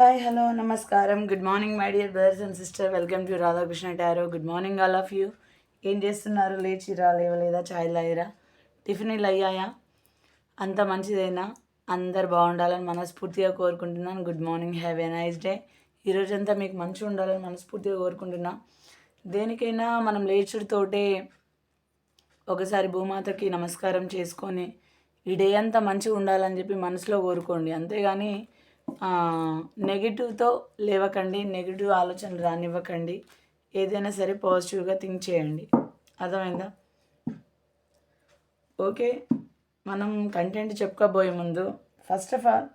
Hi hello నమస్కారం good morning my dear brothers and sister welcome to Radhakrishna tarot good morning all of you ఏం చేస్తున్నారు? లేచిరా లేవలేదా? ఛాయ్ తాగిరా టిఫిన్లు అయ్యాయా? అంత మంచిదేనా? అందరు బాగుండాలని మనస్ఫూర్తిగా కోరుకుంటున్నాను. Good morning have a nice day ఈరోజంతా మీకు మంచిగా ఉండాలని మనస్ఫూర్తిగా కోరుకుంటున్నా. దేనికైనా మనం లేచుడితోటే ఒకసారి భూమాతకి నమస్కారం చేసుకొని ఈ డే అంతా మంచిగా ఉండాలని చెప్పి మనసులో కోరుకోండి. అంతేగాని నెగిటివ్తో లేవకండి నెగిటివ్ ఆలోచనలు రానివ్వకండి. ఏదైనా సరే పాజిటివ్గా థింక్ చేయండి. అర్థమైందా? ఓకే మనం కంటెంట్ చెప్పుకోబోయే ముందు ఫస్ట్ ఆఫ్ ఆల్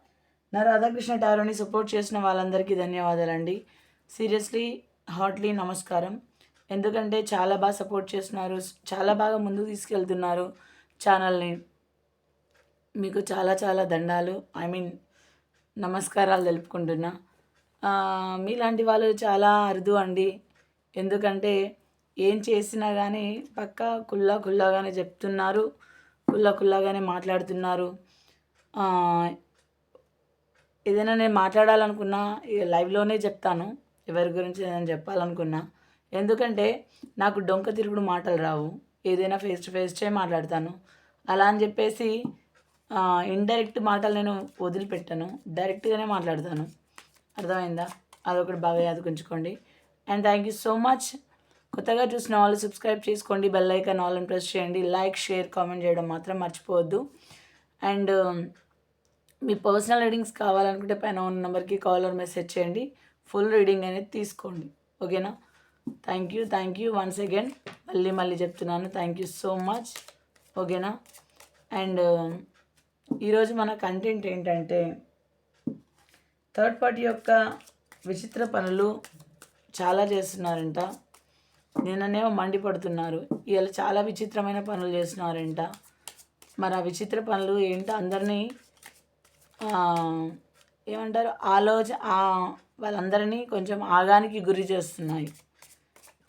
నా రాధాకృష్ణ టారోని సపోర్ట్ చేసిన వాళ్ళందరికీ ధన్యవాదాలండి. సీరియస్లీ హార్ట్లీ నమస్కారం. ఎందుకంటే చాలా బాగా సపోర్ట్ చేస్తున్నారు చాలా బాగా ముందుకు తీసుకెళ్తున్నారు ఛానల్ని మీకు చాలా చాలా దండాలు. ఐ మీన్ నమస్కారాలు తెలుపుకుంటున్నా. మీలాంటి వాళ్ళు చాలా అరుదు అండి. ఎందుకంటే ఏం చేసినా కానీ పక్క కుల్లా కుల్లాగానే చెప్తున్నారు కుల్లా కుల్లాగానే మాట్లాడుతున్నారు. ఏదైనా నేను మాట్లాడాలనుకున్నా ఇక లైవ్లోనే చెప్తాను. ఎవరి గురించి ఏదైనా చెప్పాలనుకున్నా. ఎందుకంటే నాకు డొంక తిరుగుడు మాటలు రావు. ఏదైనా ఫేస్ టు ఫేస్టే మాట్లాడతాను. అలా అని చెప్పేసి ఇండైరెక్ట్ మాటలు నేను వదిలిపెట్టాను. డైరెక్ట్గానే మాట్లాడతాను. అర్థమైందా? అదొకటి బాగా యాదకుంచుకోండి and thank you so much కొత్తగా చూసిన వాళ్ళు సబ్స్క్రైబ్ చేసుకోండి. బెల్ ఐకాన్ ఆల్ అని ప్రెస్ చేయండి. లైక్ షేర్ కామెంట్ చేయడం మాత్రం మర్చిపోవద్దు. అండ్ um, మీ పర్సనల్ రీడింగ్స్ కావాలనుకుంటే పైన ఉన్న నెంబర్కి కాల్ ఆర్ మెసేజ్ చేయండి. ఫుల్ రీడింగ్ అనేది తీసుకోండి. ఓకేనా thank you thank you once again మళ్ళీ మళ్ళీ చెప్తున్నాను. థ్యాంక్ యూ సో మచ్ ఓకేనా అండ్ ఈరోజు మన కంటెంట్ ఏంటంటే థర్డ్ పార్టీ యొక్క విచిత్ర పనులు చాలా చేస్తున్నారంట. నిన్ననేమో మండిపడుతున్నారు. ఇలా చాలా విచిత్రమైన పనులు చేస్తున్నారంట. మరి ఆ విచిత్ర పనులు ఏంటో అందరినీ ఏమంటారు ఆలోచ వాళ్ళందరినీ కొంచెం ఆగానికి గురి చేస్తున్నాయి.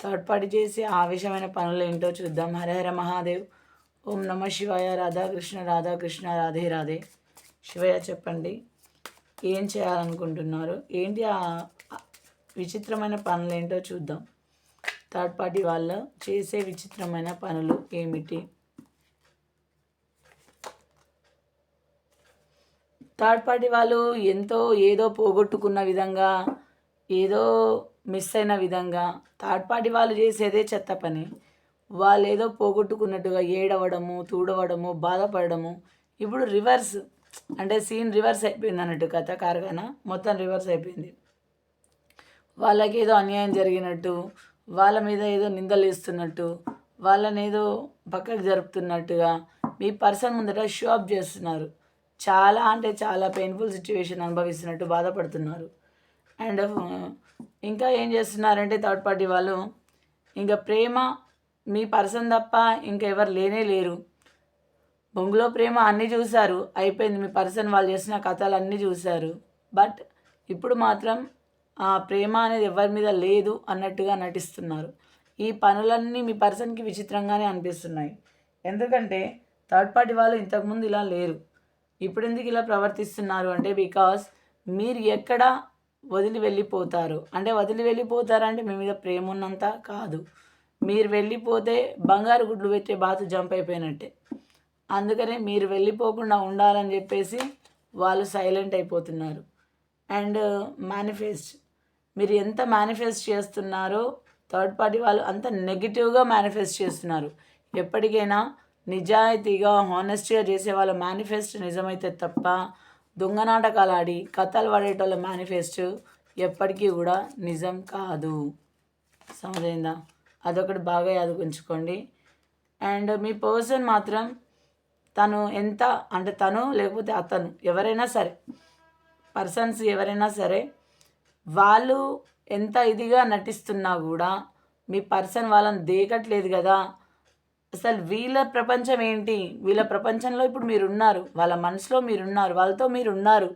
థర్డ్ పార్టీ చేసి ఆవేశమైన పనులు ఏంటో చూద్దాం. హరహర మహాదేవ్. ఓం నమ శివాయ రాధాకృష్ణ రాధాకృష్ణ రాధే రాధే. శివయ్య చెప్పండి. ఏం చేయాలనుకుంటున్నారు? ఏంటి ఆ విచిత్రమైన పనులు ఏంటో చూద్దాం. థర్డ్ పార్టీ వాళ్ళ చేసే విచిత్రమైన పనులు ఏమిటి? థర్డ్ పార్టీ వాళ్ళు ఎంతో ఏదో పోగొట్టుకున్న విధంగా ఏదో మిస్ అయిన విధంగా థర్డ్ పార్టీ వాళ్ళు చేసేదే చెత్త పని. వాళ్ళు ఏదో పోగొట్టుకున్నట్టుగా ఏడవడము తూడవడము బాధపడము ఇప్పుడు రివర్స్ అంటే సీన్ రివర్స్ అయిపోయింది అన్నట్టు కథ కార్ఖానా మొత్తం రివర్స్ అయిపోయింది. వాళ్ళకి ఏదో అన్యాయం జరిగినట్టు వాళ్ళ మీద ఏదో నిందలు వేస్తున్నట్టు వాళ్ళని ఏదో పక్కకు జరుపుతున్నట్టుగా మీ పర్సన్ ముందట షో అప్ చేస్తున్నారు. చాలా అంటే చాలా పెయిన్ఫుల్ సిచ్యువేషన్ అనుభవిస్తున్నట్టు బాధపడుతున్నారు. అండ్ ఇంకా ఏం చేస్తున్నారంటే థర్డ్ పార్టీ వాళ్ళు ఇంకా ప్రేమ మీ పర్సన్ తప్ప ఇంకెవరు లేనే లేరు. బొంగులో ప్రేమ అన్నీ చూశారు. అయిపోయింది మీ పర్సన్ వాళ్ళు చేసిన కథలు అన్నీ చూశారు. బట్ ఇప్పుడు మాత్రం ఆ ప్రేమ అనేది ఎవరి మీద లేదు అన్నట్టుగా నటిస్తున్నారు. ఈ పనులన్నీ మీ పర్సన్కి విచిత్రంగానే అనిపిస్తున్నాయి. ఎందుకంటే థర్డ్ పార్టీ వాళ్ళు ఇంతకుముందు ఇలా లేరు. ఇప్పుడు ఎందుకు ఇలా ప్రవర్తిస్తున్నారు అంటే బికాస్ మీరు ఎక్కడ వదిలి వెళ్ళిపోతారు? అంటే వదిలి వెళ్ళిపోతారంటే మీ మీద ప్రేమ ఉన్నంత కాదు. మీరు వెళ్ళిపోతే బంగారు గుడ్లు పెట్టే బాతు జంప్ అయిపోయినట్టే. అందుకనే మీరు వెళ్ళిపోకుండా ఉండాలని చెప్పేసి వాళ్ళు సైలెంట్ అయిపోతున్నారు. అండ్ మేనిఫెస్ట్ uh, మీరు ఎంత మేనిఫెస్ట్ చేస్తున్నారో థర్డ్ పార్టీ వాళ్ళు అంత నెగిటివ్గా మేనిఫెస్ట్ చేస్తున్నారు. ఎప్పటికైనా నిజాయితీగా హానెస్ట్గా చేసే వాళ్ళ మేనిఫెస్ట్ నిజమైతే తప్ప దొంగ నాటకాలు ఆడి కథలు పడేటోళ్ళ మేనిఫెస్ట్ ఎప్పటికీ కూడా నిజం కాదు. సమజైందా అదొకటి బాగా యాదగించుకోండి. అండ్ మీ పర్సన్ మాత్రం తను ఎంత అంటే తను లేకపోతే అతను ఎవరైనా సరే పర్సన్స్ ఎవరైనా సరే వాళ్ళు ఎంత ఇదిగా నటిస్తున్నా కూడా మీ పర్సన్ వాళ్ళని దేకట్లేదు కదా. అసలు వీళ్ళ ప్రపంచం ఏంటి? వీళ్ళ ప్రపంచంలో ఇప్పుడు మీరు ఉన్నారు వాళ్ళ మనసులో మీరు ఉన్నారు వాళ్ళతో మీరు ఉన్నారు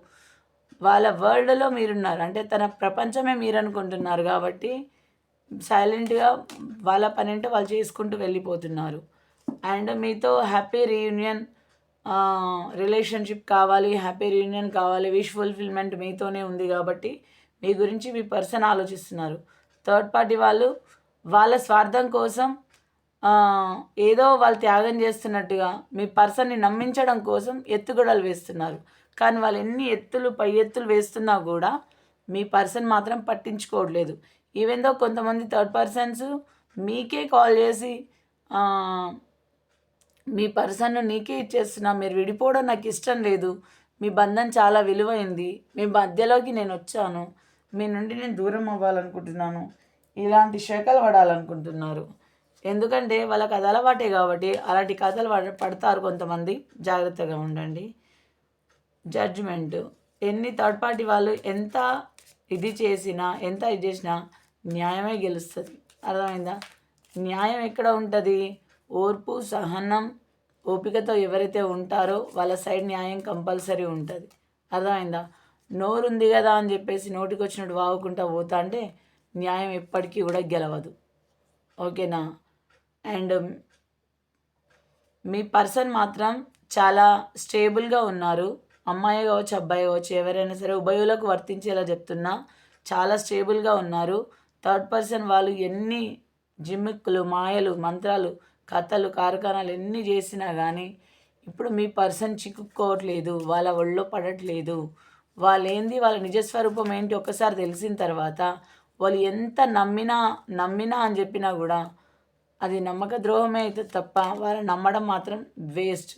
వాళ్ళ వరల్డ్లో మీరున్నారు. అంటే తన ప్రపంచమే మీరు అనుకుంటున్నారు కాబట్టి సైలెంట్గా వాళ్ళ పని అంటే వాళ్ళు చేసుకుంటూ వెళ్ళిపోతున్నారు. అండ్ మీతో హ్యాపీ రీయూనియన్ రిలేషన్షిప్ కావాలి హ్యాపీ రీయూనియన్ కావాలి విష్ ఫుల్ఫిల్మెంట్ మీతోనే ఉంది కాబట్టి మీ గురించి మీ పర్సన్ ఆలోచిస్తున్నారు. థర్డ్ పార్టీ వాళ్ళు వాళ్ళ స్వార్థం కోసం ఏదో వాళ్ళు త్యాగం చేస్తున్నట్టుగా మీ పర్సన్ని నమ్మించడం కోసం ఎత్తుగడలు వేస్తున్నారు. కానీ వాళ్ళు ఎన్ని ఎత్తులు పై ఎత్తులు వేస్తున్నా కూడా మీ పర్సన్ మాత్రం పట్టించుకోవట్లేదు. ఈవెన్ దో కొంతమంది థర్డ్ పర్సన్స్ మీకే కాల్ చేసి మీ పర్సన్ నీకే ఇచ్చేస్తున్నా మీరు విడిపోవడం నాకు ఇష్టం లేదు. మీ బంధం చాలా విలువైంది. మీ మధ్యలోకి నేను వచ్చాను. మీ నుండి నేను దూరం అవ్వాలనుకుంటున్నాను. ఇలాంటి శకలు పడాలనుకుంటున్నారు. ఎందుకంటే వాళ్ళకి అది అలవాటే కాబట్టి అలాంటి కథలు పడతారు కొంతమంది. జాగ్రత్తగా ఉండండి. జడ్జిమెంట్ ఎన్ని థర్డ్ పార్టీ వాళ్ళు ఎంత ఇది చేసినా ఎంత ఇది చేసినా న్యాయమే గెలుస్తుంది. అర్థమైందా? న్యాయం ఎక్కడ ఉంటుంది? ఓర్పు సహనం ఓపికతో ఎవరైతే ఉంటారో వాళ్ళ సైడ్ న్యాయం కంపల్సరీ ఉంటుంది. అర్థమైందా? నోరుంది కదా అని చెప్పేసి నోటికి వచ్చినట్టు వాగుకుంటా పోతా అంటే న్యాయం ఎప్పటికీ కూడా గెలవదు. ఓకేనా? అండ్ మీ పర్సన్ మాత్రం చాలా స్టేబుల్గా ఉన్నారు. అమ్మాయి కావచ్చు అబ్బాయి కావచ్చు ఎవరైనా సరే ఉభయులకు వర్తించేలా చెప్తున్నా చాలా స్టేబుల్గా ఉన్నారు. థర్డ్ పర్సన్ వాళ్ళు ఎన్ని జిమ్మిక్కులు మాయలు మంత్రాలు కథలు కార్ఖానాలు ఎన్ని చేసినా కానీ ఇప్పుడు మీ పర్సన్ చిక్కుకోవట్లేదు వాళ్ళ ఒళ్ళో పడట్లేదు. వాళ్ళేంది వాళ్ళ నిజస్వరూపం ఏంటి ఒక్కసారి తెలిసిన తర్వాత వాళ్ళు ఎంత నమ్మినా నమ్మినా అని చెప్పినా కూడా అది నమ్మక ద్రోహమే అయితే తప్ప వాళ్ళని నమ్మడం మాత్రం వేస్ట్.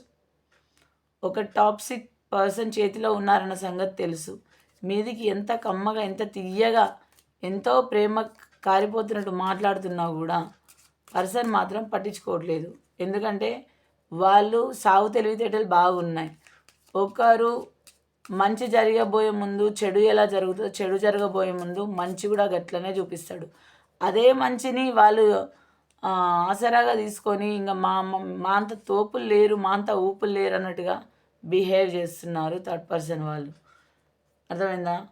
ఒక టాప్సిక్ పర్సన్ చేతిలో ఉన్నారన్న సంగతి తెలుసు. మీదికి ఎంత కమ్మగా ఎంత తీయగా ఎంతో ప్రేమ కారిపోతున్నట్టు మాట్లాడుతున్నా కూడా పర్సన్ మాత్రం పట్టించుకోవట్లేదు. ఎందుకంటే వాళ్ళు సాగు తెలివితేటలు బాగున్నాయి. ఒకరు మంచి జరగబోయే ముందు చెడు ఎలా జరుగుతుందో చెడు జరగబోయే ముందు మంచి కూడా గట్లనే చూపిస్తాడు. అదే మంచిని వాళ్ళు ఆసరాగా తీసుకొని ఇంకా మా- మా అంత తోపులు లేరు మా అంత ఊపులు లేరు అన్నట్టుగా బిహేవ్ చేస్తున్నారు థర్డ్ పర్సన్ వాళ్ళు. అర్థమైందా?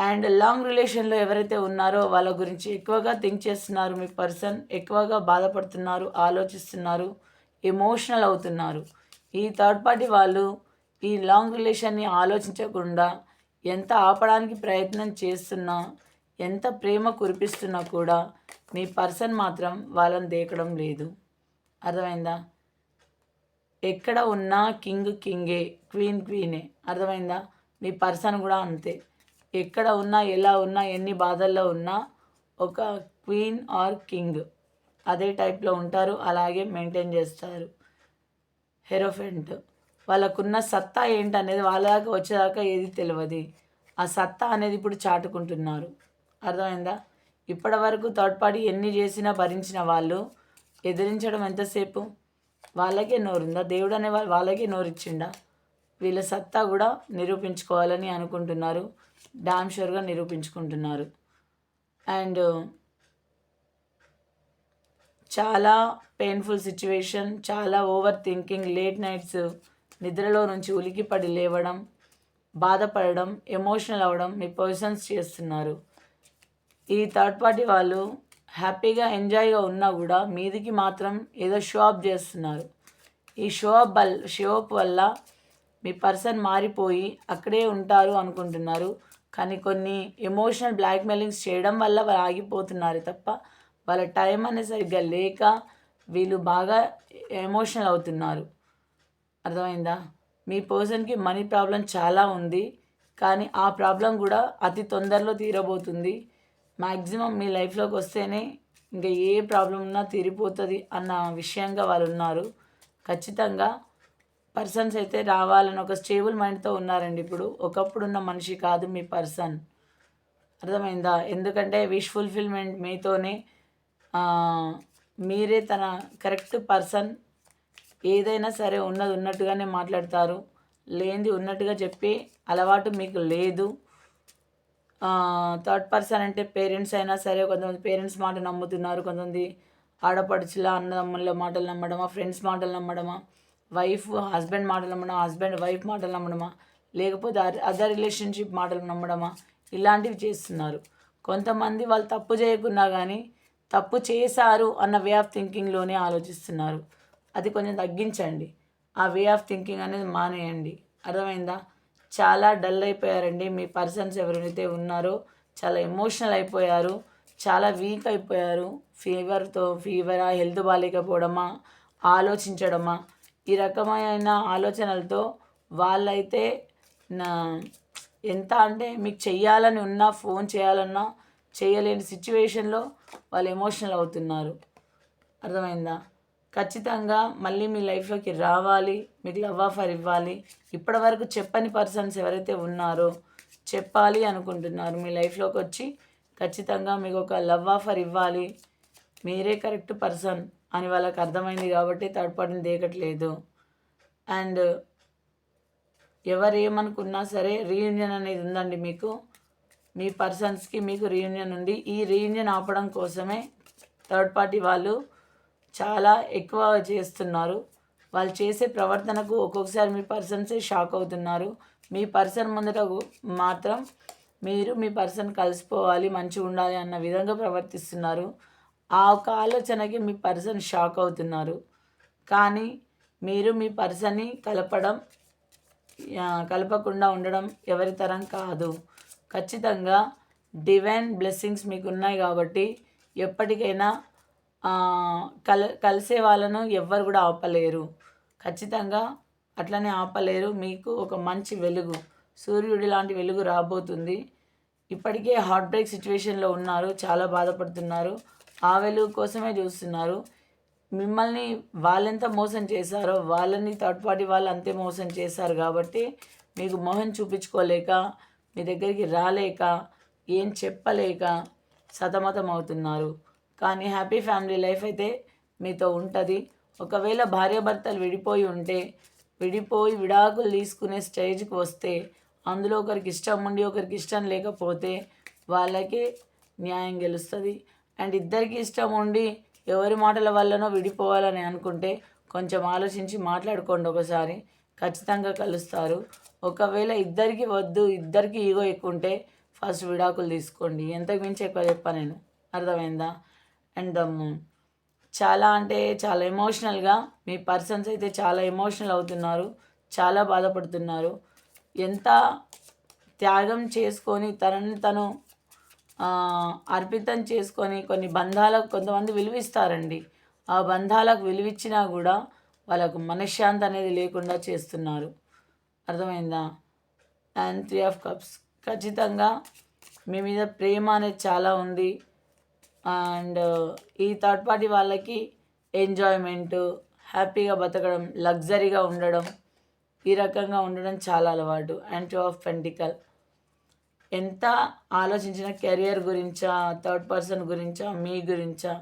అండ్ లాంగ్ రిలేషన్లో ఎవరైతే ఉన్నారో వాళ్ళ గురించి ఎక్కువగా థింక్ చేస్తున్నారు మీ పర్సన్ ఎక్కువగా బాధపడుతున్నారు ఆలోచిస్తున్నారు ఎమోషనల్ అవుతున్నారు. ఈ థర్డ్ పార్టీ వాళ్ళు ఈ లాంగ్ రిలేషన్ని ఆలోచించకుండా ఎంత ఆపడానికి ప్రయత్నం చేస్తున్నా ఎంత ప్రేమ కురిపిస్తున్నా కూడా మీ పర్సన్ మాత్రం వాళ్ళని దేకడం లేదు. అర్థమైందా? ఎక్కడ ఉన్నా కింగ్ కింగే క్వీన్ క్వీనే. అర్థమైందా? మీ పర్సన్ కూడా అంతే. ఎక్కడ ఉన్నా ఎలా ఉన్నా ఎన్ని బాధల్లో ఉన్నా ఒక క్వీన్ ఆర్ కింగ్. అదే టైప్లో ఉంటారు అలాగే మెయింటైన్ చేస్తారు. హెరోఫెంట్ వాళ్ళకున్న సత్తా ఏంటనేది వాళ్ళ దాకా వచ్చేదాకా ఏది తెలియదు ఆ సత్తా అనేది ఇప్పుడు చాటుకుంటున్నారు. అర్థమైందా? ఇప్పటి వరకు థర్డ్ పార్టీ ఎన్ని చేసినా భరించిన వాళ్ళు ఎదిరించడం ఎంతసేపు? వాళ్ళకే నోరుందా? దేవుడు అనే వాళ్ళు వాళ్ళకే నోరిచ్చిండా? వీళ్ళ సత్తా కూడా నిరూపించుకోవాలని అనుకుంటున్నారు. డామ్ షూర్గా నిరూపించుకుంటున్నారు. అండ్ uh, చాలా పెయిన్ఫుల్ సిచ్యువేషన్ చాలా ఓవర్ థింకింగ్ లేట్ నైట్స్ నిద్రలో నుంచి ఉలికిపడి లేవడం బాధపడడం ఎమోషనల్ అవ్వడం మీ పర్సన్స్ చేస్తున్నారు. ఈ థర్డ్ పార్టీ వాళ్ళు హ్యాపీగా ఎంజాయ్గా ఉన్నా కూడా మీదికి మాత్రం ఏదో షో అప్ చేస్తున్నారు. ఈ షో అప్ వల్ల షో అప్ వల్ల మీ పర్సన్ మారిపోయి అక్కడే ఉంటారు అనుకుంటున్నారు. కానీ కొన్ని ఎమోషనల్ బ్లాక్మెయిలింగ్స్ చేయడం వల్ల వాళ్ళు ఆగిపోతున్నారు తప్ప వాళ్ళ టైం అనేది సరిగ్గా లేక వీళ్ళు బాగా ఎమోషనల్ అవుతున్నారు. అర్థమైందా? మీ పర్సన్కి మనీ ప్రాబ్లం చాలా ఉంది కానీ ఆ ప్రాబ్లం కూడా అతి తొందరలో తీరబోతుంది. మ్యాక్సిమం మీ లైఫ్లోకి వస్తేనే ఇంకా ఏ ప్రాబ్లం ఉన్నా తీరిపోతుంది అన్న విషయంగా వాళ్ళు ఉన్నారు. ఖచ్చితంగా పర్సన్స్ అయితే రావాలని ఒక స్టేబుల్ మైండ్తో ఉన్నారండి ఇప్పుడు. ఒకప్పుడు ఉన్న మనిషి కాదు మీ పర్సన్. అర్థమైందా? ఎందుకంటే విష్ ఫుల్ఫిల్మెంట్ మీతోనే మీరే తన కరెక్ట్ పర్సన్. ఏదైనా సరే ఉన్నది ఉన్నట్టుగానే మాట్లాడతారు. లేనిది ఉన్నట్టుగా చెప్పి అలవాటు మీకు లేదు. థర్డ్ పర్సన్ అంటే పేరెంట్స్ అయినా సరే కొంతమంది పేరెంట్స్ మాట నమ్ముతున్నారు. కొంతమంది ఆడపడుచుల అన్నదమ్ముల మాటలు నమ్మడమా ఫ్రెండ్స్ మాటలు నమ్మడమా? వైఫ్ హస్బెండ్ మాటలు నమ్మడమా హస్బెండ్ వైఫ్ మాటలు నమ్మడమా లేకపోతే అదర్ రిలేషన్షిప్ మాటలు నమ్మడమా ఇలాంటివి చేస్తున్నారు. కొంతమంది వాళ్ళు తప్పు చేయకున్నా కానీ తప్పు చేశారు అన్న వే ఆఫ్ థింకింగ్లోనే ఆలోచిస్తున్నారు. అది కొంచెం తగ్గించండి. ఆ వే ఆఫ్ థింకింగ్ అనేది మానేయండి. అర్థమైందా? చాలా డల్ అయిపోయారండి. మీ పర్సన్స్ ఎవరైతే ఉన్నారో చాలా ఎమోషనల్ అయిపోయారు చాలా వీక్ అయిపోయారు. ఫీవర్తో ఫీవరా హెల్త్ బాగాలేకపోవడమా ఆలోచించడమా ఈ రకమైన ఆలోచనలతో వాళ్ళైతే నా ఎంత అంటే మీకు చెయ్యాలని ఉన్నా ఫోన్ చేయాలన్నా చేయలేని సిచ్యువేషన్లో వాళ్ళు ఎమోషనల్ అవుతున్నారు. అర్థమైందా? ఖచ్చితంగా మళ్ళీ మీ లైఫ్లోకి రావాలి మీకు లవ్ ఆఫర్ ఇవ్వాలి. ఇప్పటివరకు చెప్పని పర్సన్స్ ఎవరైతే ఉన్నారో చెప్పాలి అనుకుంటున్నారు. మీ లైఫ్లోకి వచ్చి ఖచ్చితంగా మీకు ఒక లవ్ ఆఫర్ ఇవ్వాలి. మీరే కరెక్ట్ పర్సన్. అని వాళ్ళకి అర్థమైంది కాబట్టి థర్డ్ పార్టీని దేకట్లేదు. అండ్ ఎవరు ఏమనుకున్నా సరే రీయూనియన్ అనేది ఉందండి మీకు. మీ పర్సన్స్కి మీకు రీయూనియన్ ఉంది. ఈ రీయూనియన్ ఆపడం కోసమే థర్డ్ పార్టీ వాళ్ళు చాలా ఎక్కువ చేస్తున్నారు. వాళ్ళు చేసే ప్రవర్తనకు ఒక్కొక్కసారి మీ పర్సన్సే షాక్ అవుతున్నారు. మీ పర్సన్ ముందట మాత్రం మీరు మీ పర్సన్ కలిసిపోవాలి మంచిగా ఉండాలి అన్న విధంగా ప్రవర్తిస్తున్నారు. ఆ ఒక ఆలోచనకి మీ పర్సన్ షాక్ అవుతున్నారు. కానీ మీరు మీ పర్సన్ని కలపడం కలపకుండా ఉండడం ఎవరి తరం కాదు. ఖచ్చితంగా డివైన్ బ్లెస్సింగ్స్ మీకు ఉన్నాయి కాబట్టి ఎప్పటికైనా కల కలిసే వాళ్ళను ఎవ్వరు కూడా ఆపలేరు. ఖచ్చితంగా అట్లనే ఆపలేరు. మీకు ఒక మంచి వెలుగు సూర్యుడి లాంటి వెలుగు రాబోతుంది. ఇప్పటికే హార్ట్ బ్రేక్ సిచ్యువేషన్లో ఉన్నారు. చాలా బాధపడుతున్నారు. ఆ వెలుగు కోసమే చూస్తున్నారు. మిమ్మల్ని వాళ్ళెంత మోసం చేశారో వాళ్ళని థర్డ్ పార్టీ వాళ్ళు అంతే మోసం చేశారు కాబట్టి మీకు మొహం చూపించుకోలేక మీ దగ్గరికి రాలేక ఏం చెప్పలేక సతమతం అవుతున్నారు. కానీ హ్యాపీ ఫ్యామిలీ లైఫ్ అయితే మీతో ఉంటుంది. ఒకవేళ భార్యాభర్తలు విడిపోయి ఉంటే విడిపోయి విడాకులు తీసుకునే స్టేజ్కి వస్తే అందులో ఒకరికి ఇష్టం ఉండి ఒకరికి ఇష్టం లేకపోతే వాళ్ళకి న్యాయం గెలుస్తుంది. అండ్ ఇద్దరికి ఇష్టం ఉండి ఎవరి మాటల వల్లనో విడిపోవాలని అనుకుంటే కొంచెం ఆలోచించి మాట్లాడుకోండి ఒకసారి. ఖచ్చితంగా కలుస్తారు. ఒకవేళ ఇద్దరికి వద్దు ఇద్దరికి ఈగో ఎక్కువ ఉంటే ఫస్ట్ విడాకులు తీసుకోండి. ఎంతకు మించి ఎక్కువ చెప్పా నేను. అర్థమైందా? అండ్ దమ్ము చాలా అంటే చాలా ఎమోషనల్గా మీ పర్సన్స్ అయితే చాలా ఎమోషనల్ అవుతున్నారు. చాలా బాధపడుతున్నారు. ఎంత త్యాగం చేసుకొని తనని తను అర్పితం చేసుకొని కొన్ని బంధాలకు కొంతమంది విలువిస్తారండి. ఆ బంధాలకు విలువిచ్చినా కూడా వాళ్ళకు మనశ్శాంతి అనేది లేకుండా చేస్తున్నారు. అర్థమైందా? అండ్ త్రీ ఆఫ్ కప్స్ ఖచ్చితంగా మీ మీద ప్రేమ అనేది చాలా ఉంది. అండ్ uh, ఈ థర్డ్ పార్టీ వాళ్ళకి ఎంజాయ్మెంట్ హ్యాపీగా బతకడం లగ్జరీగా ఉండడం ఈ రకంగా ఉండడం చాలా అలవాటు. అండ్ టూ ఆఫ్ పెంటికల్ ఎంత ఆలోచించిన కెరియర్ గురించా థర్డ్ పర్సన్ గురించా మీ గురించా?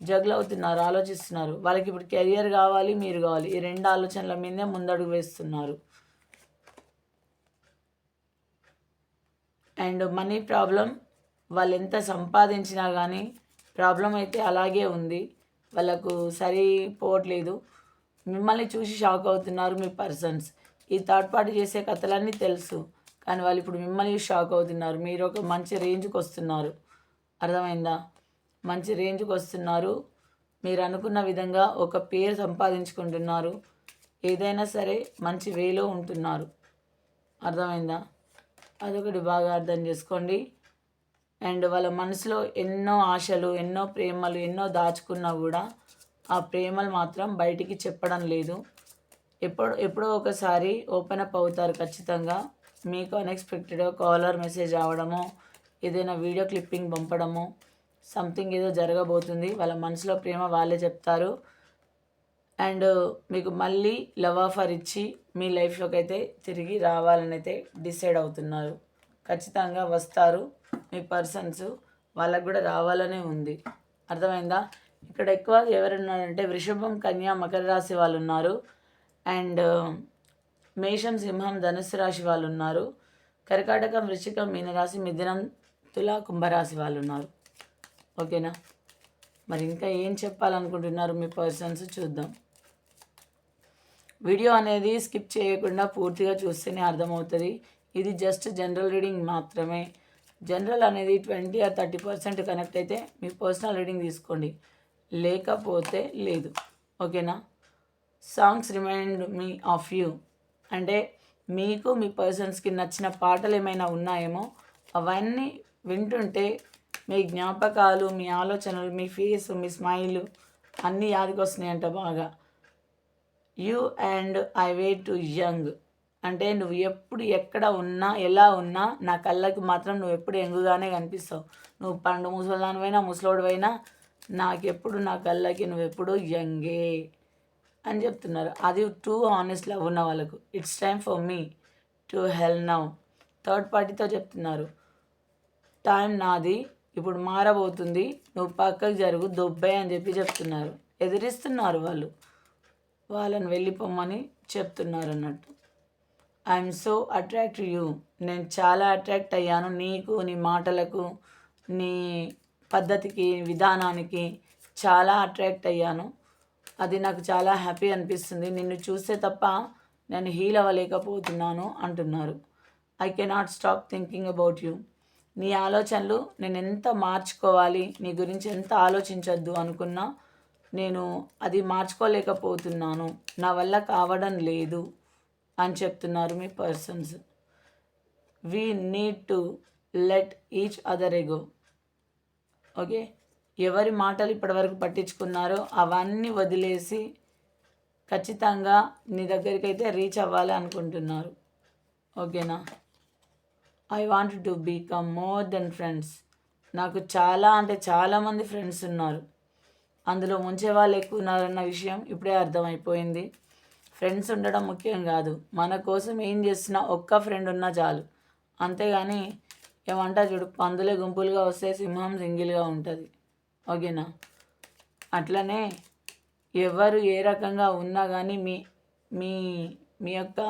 జగులు అవుతున్నారు ఆలోచిస్తున్నారు. వాళ్ళకి ఇప్పుడు కెరియర్ కావాలి మీరు కావాలి. ఈ రెండు ఆలోచనల మీదే ముందడుగు వేస్తున్నారు. అండ్ మనీ ప్రాబ్లం వాళ్ళు ఎంత సంపాదించినా కానీ ప్రాబ్లం అయితే అలాగే ఉంది. వాళ్ళకు సరిపోవట్లేదు మిమ్మల్ని చూసి షాక్ అవుతున్నారు మీ పర్సన్స్ ఈ థర్డ్ పార్టీ చేసే కథలన్నీ తెలుసు. కానీ వాళ్ళు ఇప్పుడు మిమ్మల్ని షాక్ అవుతున్నారు. మీరు ఒక మంచి రేంజ్కి వస్తున్నారు. అర్థమైందా? మంచి రేంజ్కి వస్తున్నారు. మీరు అనుకున్న విధంగా ఒక పేరు సంపాదించుకుంటున్నారు. ఏదైనా సరే మంచి వేలో ఉంటున్నారు. అర్థమైందా? అదొకటి బాగా అర్థం చేసుకోండి. అండ్ వాళ్ళ మనసులో ఎన్నో ఆశలు ఎన్నో ప్రేమలు ఎన్నో దాచుకున్నా కూడా ఆ ప్రేమలు మాత్రం బయటికి చెప్పడం లేదు. ఎప్పుడు ఎప్పుడో ఒకసారి ఓపెన్ అప్ అవుతారు ఖచ్చితంగా. మీకు అన్ఎక్స్పెక్టెడ్ కాలర్ మెసేజ్ రావడము ఏదైనా వీడియో క్లిప్పింగ్ పంపడము సంథింగ్ ఏదో జరగబోతుంది వాళ్ళ మనసులో ప్రేమ వాళ్ళే చెప్తారు. అండ్ uh, మీకు మళ్ళీ లవ్ ఆఫర్ ఇచ్చి మీ లైఫ్లోకి అయితే తిరిగి రావాలని అయితే డిసైడ్ అవుతున్నారు. ఖచ్చితంగా వస్తారు. మీ పర్సన్స్ వాళ్ళకు కూడా రావాలనే ఉంది. అర్థమైందా? ఇక్కడ ఎక్కువ ఎవరున్నారంటే వృషభం కన్యా మకర రాశి వాళ్ళు ఉన్నారు. అండ్ మేషం సింహం ధనుసు రాశి వాళ్ళు ఉన్నారు కర్కాటకం వృశ్చికం మీనరాశి మిథునం తులా కుంభరాశి వాళ్ళు ఉన్నారు ఓకేనా? మరి ఇంకా ఏం చెప్పాలనుకుంటున్నారు మీ పర్సన్స్ చూద్దాం. వీడియో అనేది స్కిప్ చేయకుండా పూర్తిగా చూస్తేనే అర్థమవుతుంది. ఇది జస్ట్ జనరల్ రీడింగ్ మాత్రమే. జనరల్ అనేది twenty or thirty percent connect అయితే మీ పర్సనల్ రీడింగ్ తీసుకోండి. లేకపోతే లేదు. ఓకేనా? Songs remind me of you. అంటే మీకు మీ పర్సన్స్కి నచ్చిన పాటలు ఏమైనా ఉన్నాయేమో అవన్నీ వింటుంటే మీ జ్ఞాపకాలు మీ ఆలోచనలు మీ ఫేస్ మీ స్మైల్ అన్నీ యాదికి వస్తున్నాయంట బాగా. You and I way too young అంటే నువ్వు ఎప్పుడు ఎక్కడ ఉన్నా ఎలా ఉన్నా నా కళ్ళకి మాత్రం నువ్వు ఎప్పుడు ఎంగుగానే కనిపిస్తావు. నువ్వు పండు ముసలానివైనా ముసలోడివైనా నాకెప్పుడు నా కళ్ళకి నువ్వు ఎప్పుడు యంగే. అని చెప్తున్నారు. అది టూ ఆనెస్ట్ లవ్ ఉన్న వాళ్ళకు. It's time for me to heal now third పార్టీతో చెప్తున్నారు. టైం నాది. ఇప్పుడు మారబోతుంది. నువ్వు పక్కకు జరుగు దొబ్బే అని చెప్పి చెప్తున్నారు. ఎదిరిస్తున్నారు వాళ్ళు. వాళ్ళని వెళ్ళిపోమ్మని చెప్తున్నారు అన్నట్టు. ఐఎమ్ సో అట్రాక్ట్ యూ నేను చాలా అట్రాక్ట్ అయ్యాను. నీకు నీ మాటలకు నీ పద్ధతికి విధానానికి చాలా అట్రాక్ట్ అయ్యాను. అది నాకు చాలా హ్యాపీ అనిపిస్తుంది. నిన్ను చూస్తే తప్ప నేను హీల్ అవ్వలేకపోతున్నాను అంటున్నారు. I cannot stop thinking about you నీ ఆలోచనలు నేను ఎంత మార్చుకోవాలి? నీ గురించి ఎంత ఆలోచించొద్దు అనుకున్నా నేను అది మార్చుకోలేకపోతున్నాను. నా వల్ల కావడం లేదు అని చెప్తున్నారు మీ persons we need to let each other ego okay ఎవరి మాటలు ఇప్పటివరకు పట్టించుకున్నారో అవన్నీ వదిలేసి ఖచ్చితంగా నీ దగ్గరికి అయితే రీచ్ అవ్వాలి అనుకుంటున్నారు. ఓకేనా? I want to become more than friends నాకు చాలా అంటే చాలామంది ఫ్రెండ్స్ ఉన్నారు. అందులో ముంచే వాళ్ళు ఎక్కువ ఉన్నారన్న విషయం ఇప్పుడే అర్థమైపోయింది. ఫ్రెండ్స్ ఉండడం ముఖ్యం కాదు. మన కోసం ఏం చేసినా ఒక్క ఫ్రెండ్ ఉన్నా చాలు. అంతేగాని ఏమంటా చూడు పందులే గుంపులుగా వస్తే సింహం సింగిల్గా ఉంటుంది. ఓకేనా? అట్లనే ఎవరు ఏ రకంగా ఉన్నా కానీ మీ మీ మీ యొక్క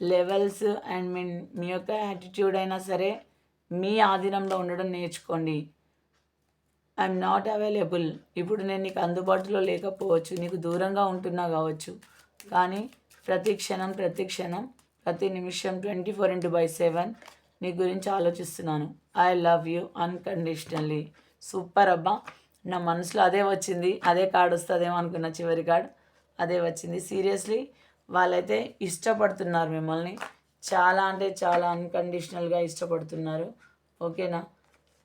లెవెల్స్ అండ్ మీ మీ యొక్క యాటిట్యూడ్ అయినా సరే మీ ఆధీనంలో ఉండడం నేర్చుకోండి. ఐఎమ్ నాట్ అవైలబుల్ ఇప్పుడు నేను నీకు అందుబాటులో లేకపోవచ్చు నీకు దూరంగా ఉంటున్నా కావచ్చు కానీ ప్రతి క్షణం ప్రతి క్షణం ప్రతి నిమిషం twenty four into by seven నీ గురించి ఆలోచిస్తున్నాను. I love you unconditionally super అబ్బా. నా మనసులో అదే వచ్చింది. అదే కార్డు వస్తుందేమో అనుకున్న చివరి కార్డ్. అదే వచ్చింది. సీరియస్లీ వాళ్ళైతే ఇష్టపడుతున్నారు మిమ్మల్ని. చాలా అంటే చాలా అన్కండిషనల్గా ఇష్టపడుతున్నారు. ఓకేనా?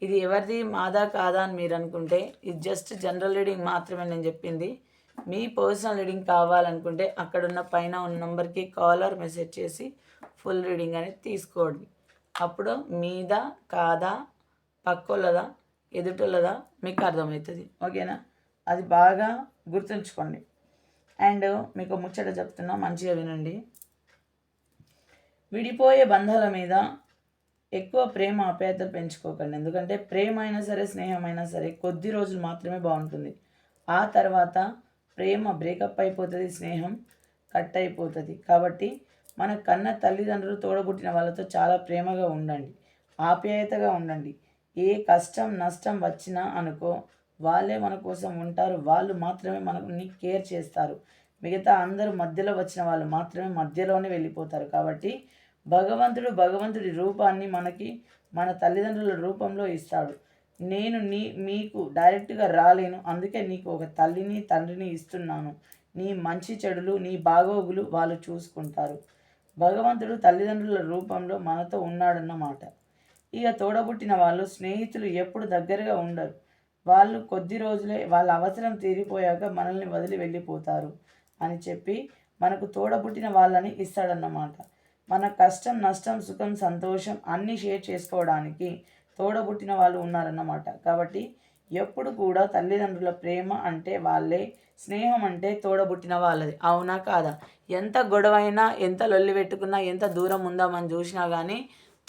ఇది ఎవరిది? మాదా కాదా అని మీరు అనుకుంటే ఇది జస్ట్ జనరల్ రీడింగ్ మాత్రమే నేను చెప్పింది. మీ పర్సనల్ రీడింగ్ కావాలనుకుంటే అక్కడున్న పైన ఉన్న నెంబర్కి కాలర్ మెసేజ్ చేసి ఫుల్ రీడింగ్ అనేది తీసుకోండి. అప్పుడు మీద కాదా పక్కోళ్ళదా ఎదుటోళ్ళదా మీకు అర్థమవుతుంది. ఓకేనా? అది బాగా గుర్తుంచుకోండి. అండ్ మీకు ముచ్చట చెప్తున్నా మంచిగా వినండి. విడిపోయే బంధాల మీద ఎక్కువ ప్రేమ ఆప్యాయతలు పెంచుకోకండి. ఎందుకంటే ప్రేమ అయినా సరే స్నేహం అయినా సరే కొద్ది రోజులు మాత్రమే బాగుంటుంది. ఆ తర్వాత ప్రేమ బ్రేకప్ అయిపోతుంది స్నేహం కట్ అయిపోతుంది. కాబట్టి మన కన్న తల్లిదండ్రులు తోడబుట్టిన వాళ్ళతో చాలా ప్రేమగా ఉండండి. ఆప్యాయతగా ఉండండి. ఏ కష్టం నష్టం వచ్చినా అనుకో వాళ్ళే మన కోసం ఉంటారు. వాళ్ళు మాత్రమే మనని కేర్ చేస్తారు. మిగతా అందరూ మధ్యలో వచ్చిన వాళ్ళు మాత్రమే మధ్యలోనే వెళ్ళిపోతారు. కాబట్టి భగవంతుడు భగవంతుడి రూపాన్ని మనకి మన తల్లిదండ్రుల రూపంలో ఇస్తాడు. నేను నీ మీకు డైరెక్ట్గా రాలేను. అందుకే నీకు ఒక తల్లిని తండ్రిని ఇస్తున్నాను. నీ మంచి చెడులు నీ బాగోగులు వాళ్ళు చూసుకుంటారు. భగవంతుడు తల్లిదండ్రుల రూపంలో మనతో ఉన్నాడన్నమాట. ఇక తోడబుట్టిన వాళ్ళు స్నేహితులు ఎప్పుడు దగ్గరగా ఉండరు. వాళ్ళు కొద్ది రోజులే వాళ్ళ అవసరం తీరిపోయాక మనల్ని వదిలి వెళ్ళిపోతారు అని చెప్పి మనకు తోడబుట్టిన వాళ్ళని ఇస్తాడన్నమాట. మన కష్టం నష్టం సుఖం సంతోషం అన్నీ షేర్ చేసుకోవడానికి తోడబుట్టిన వాళ్ళు ఉన్నారన్నమాట. కాబట్టి ఎప్పుడు కూడా తల్లిదండ్రుల ప్రేమ అంటే వాళ్ళే స్నేహం అంటే తోడబుట్టిన వాళ్ళది. అవునా కాదా? ఎంత గొడవైనా ఎంత లొల్లి పెట్టుకున్నా ఎంత దూరం ఉందామని చూసినా కానీ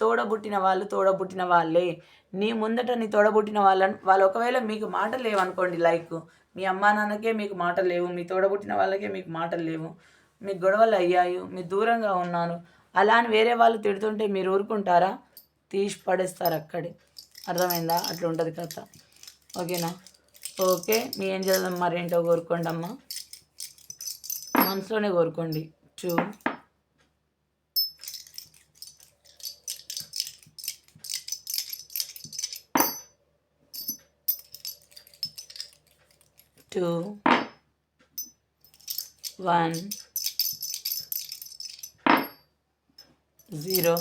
తోడబుట్టిన వాళ్ళు తోడబుట్టిన వాళ్ళే. నీ ముందట నీ తోడబుట్టిన వాళ్ళని వాళ్ళు ఒకవేళ మీకు మాటలు లేవనుకోండి లైక్ మీ అమ్మా నాన్నకే మీకు మాటలు లేవు మీ తోడబుట్టిన వాళ్ళకే మీకు మాటలు లేవు. మీ గొడవలు అయ్యాయి మీ దూరంగా ఉన్నారు అలా అని వేరే వాళ్ళు తిడుతుంటే మీరు ఊరుకుంటారా? తీసి పడేస్తారు అక్కడే. అర్థమైందా? అట్లా ఉంటుంది కథ. ఓకేనా? ఓకే మీ ఏం చేద్దాం? మరేంటో కోరుకోండి అమ్మా మనసులోనే కోరుకోండి. చూ. Two one zero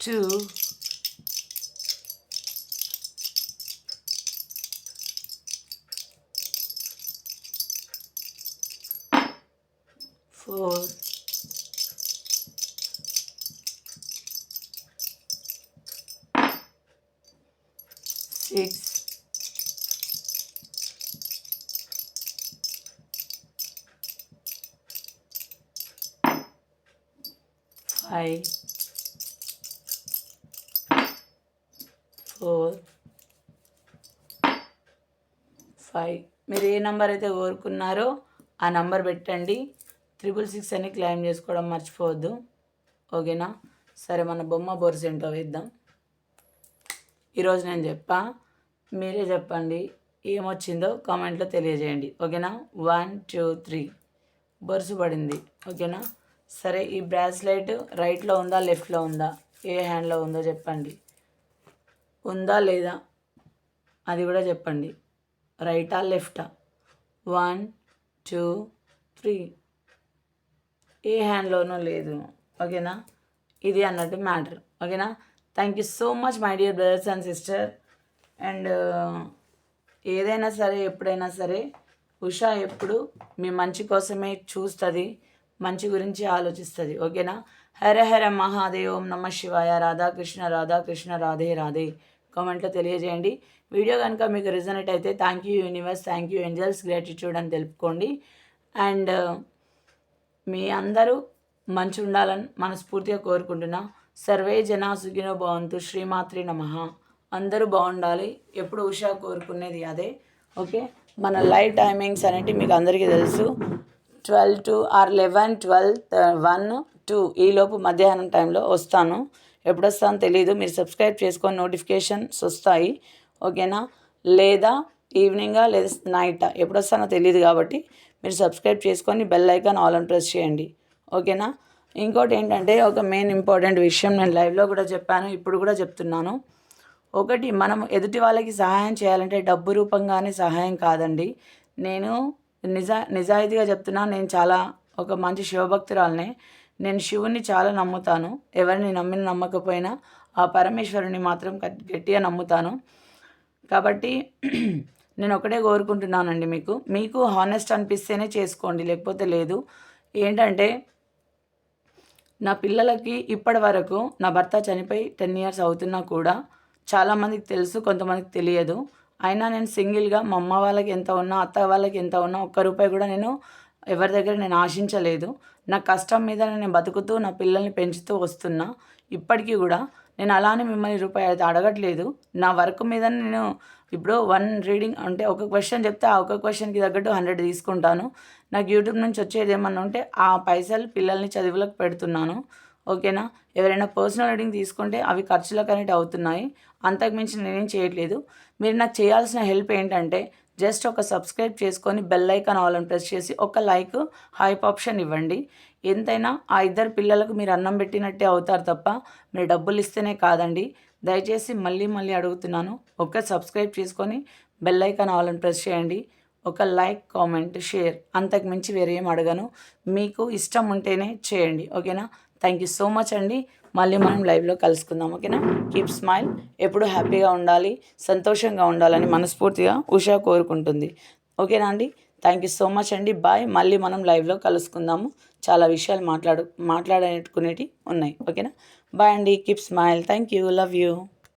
two four, six five, four five మీరు ఏ నెంబర్ అయితే కోరుకున్నారో ఆ నెంబర్ పెట్టండి. త్రిపుల్ సిక్స్ అని క్లెయిమ్ చేసుకోవడం మర్చిపోవద్దు. ఓకేనా సరే మన బొమ్మ బొరిసెంటో వేద్దాం. ఈరోజు నేను చెప్పా మీరే చెప్పండి ఏమొచ్చిందో కామెంట్లో తెలియజేయండి. ఓకేనా? One two three. బొరుసు పడింది. ఓకేనా? సరే ఈ బ్రాస్లెట్ రైట్లో ఉందా లెఫ్ట్లో ఉందా? ఏ హ్యాండ్లో ఉందో చెప్పండి. ఉందా లేదా? అది కూడా చెప్పండి. రైటా లెఫ్టా? One two three. ఏ హ్యాండ్లోనూ లేదు. ఓకేనా? ఇది అన్నట్టు మ్యాటర్. ఓకేనా? Thank you so much my dear brothers and sister and ఏదైనా సరే ఎప్పుడైనా సరే ఉషా ఎప్పుడు మీ మంచి కోసమే చూస్తుంది మంచి గురించి ఆలోచిస్తుంది ఓకేనా? హర హర మహాదేవ్ ఓం నమ శివాయ రాధాకృష్ణ రాధాకృష్ణ రాధే రాధే కామెంట్లో తెలియజేయండి. వీడియో కనుక మీకు రిజనేట్ అయితే thank you universe thank you angels gratitude అని తెలుపుకోండి. అండ్ మీ అందరూ మంచి ఉండాలని మనస్ఫూర్తిగా కోరుకుంటున్నా. సర్వే జనా సుఖినో భవంతు శ్రీమాత్రి నమ. అందరూ బాగుండాలి. ఎప్పుడు ఉషా కోరుకునేది అదే. ఓకే? మన లైవ్ టైమింగ్స్ అనేవి మీకు అందరికీ తెలుసు. Twelve to or eleven twelve one two ఈలోపు మధ్యాహ్నం టైంలో వస్తాను. ఎప్పుడు వస్తానో తెలియదు మీరు సబ్స్క్రైబ్ చేసుకొని నోటిఫికేషన్స్ వస్తాయి. ఓకేనా? లేదా ఈవినింగా లేదా నైట్? ఎప్పుడు వస్తానో తెలియదు కాబట్టి మీరు సబ్స్క్రైబ్ చేసుకొని బెల్ ఐకాన్ ఆల్ అని ప్రెస్ చేయండి. ఓకేనా? ఇంకోటి ఏంటంటే ఒక మెయిన్ ఇంపార్టెంట్ విషయం నేను లైవ్లో కూడా చెప్పాను ఇప్పుడు కూడా చెప్తున్నాను. ఒకటి మనం ఎదుటి వాళ్ళకి సహాయం చేయాలంటే డబ్బు రూపంగానే సహాయం కాదండి. నేను నిజా నిజాయితీగా చెప్తున్నా నేను చాలా ఒక మంచి శివభక్తురాలనే. నేను శివుణ్ణి చాలా నమ్ముతాను. ఎవరిని నమ్మిన నమ్మకపోయినా ఆ పరమేశ్వరుని మాత్రం గట్టిగా నమ్ముతాను. కాబట్టి నేను ఒకటే కోరుకుంటున్నానండి మీకు. మీకు హానెస్ట్ అనిపిస్తేనే చేసుకోండి లేకపోతే లేదు. ఏంటంటే నా పిల్లలకి ఇప్పటి వరకు నా భర్త చనిపోయి టెన్ ఇయర్స్ అవుతున్నా కూడా చాలామందికి తెలుసు కొంతమందికి తెలియదు. అయినా నేను సింగిల్గా మా అమ్మ వాళ్ళకి ఎంత ఉన్నా అత్త వాళ్ళకి ఎంత ఉన్నా ఒక్క రూపాయి కూడా నేను ఎవరి దగ్గర నేను ఆశించలేదు. నా కష్టం మీద నేను బతుకుతూ నా పిల్లల్ని పెంచుతూ వస్తున్నా. ఇప్పటికీ కూడా నేను అలానే మిమ్మల్ని రూపాయి అయితే అడగట్లేదు. నా వర్క్ మీద నేను ఇప్పుడు వన్ రీడింగ్ అంటే ఒక క్వశ్చన్ చెప్తే ఆ ఒక క్వశ్చన్కి తగ్గట్టు హండ్రెడ్ తీసుకుంటాను. నాకు యూట్యూబ్ నుంచి వచ్చేది ఏమన్నా ఉంటే ఆ పైసలు పిల్లల్ని చదువులకు పెడుతున్నాను. ఓకేనా? ఎవరైనా పర్సనల్ రీడింగ్ తీసుకుంటే అవి ఖర్చులకు అనేవి అవుతున్నాయి. అంతకుమించి నేనేం చేయట్లేదు. మీరు నాకు చేయాల్సిన హెల్ప్ ఏంటంటే జస్ట్ ఒక సబ్స్క్రైబ్ చేసుకొని బెల్ ఐకాన్ ఆల్ ప్రెస్ చేసి ఒక లైక్ హైప్ ఆప్షన్ ఇవ్వండి. ఎంతైనా ఆ ఇద్దరు పిల్లలకు మీరు అన్నం పెట్టినట్టే అవుతారు తప్ప మీరు డబ్బులు ఇస్తేనే కాదండి. దయచేసి మళ్ళీ మళ్ళీ అడుగుతున్నాను. ఒక సబ్స్క్రైబ్ చేసుకొని బెల్ ఐకాన్ ఆల్ ప్రెస్ చేయండి. ఒక లైక్ కామెంట్ షేర్. అంతకు మించి వేరేం అడగను. మీకు ఇష్టం ఉంటేనే చేయండి. ఓకేనా? థ్యాంక్ యూ సో మచ్ అండి. మళ్ళీ మనం లైవ్లో కలుసుకుందాం. ఓకేనా? Keep smile. ఎప్పుడు హ్యాపీగా ఉండాలి సంతోషంగా ఉండాలని మనస్ఫూర్తిగా ఉషా కోరుకుంటుంది. ఓకేనా అండి? థ్యాంక్ యూ సో మచ్ అండి. బాయ్. మళ్ళీ మనం లైవ్లో కలుసుకుందాము. చాలా విషయాలు మాట్లాడు మాట్లాడుకునేటివి ఉన్నాయి. ఓకేనా? బాయ్ అండి. Keep smile. Thank you. Love you.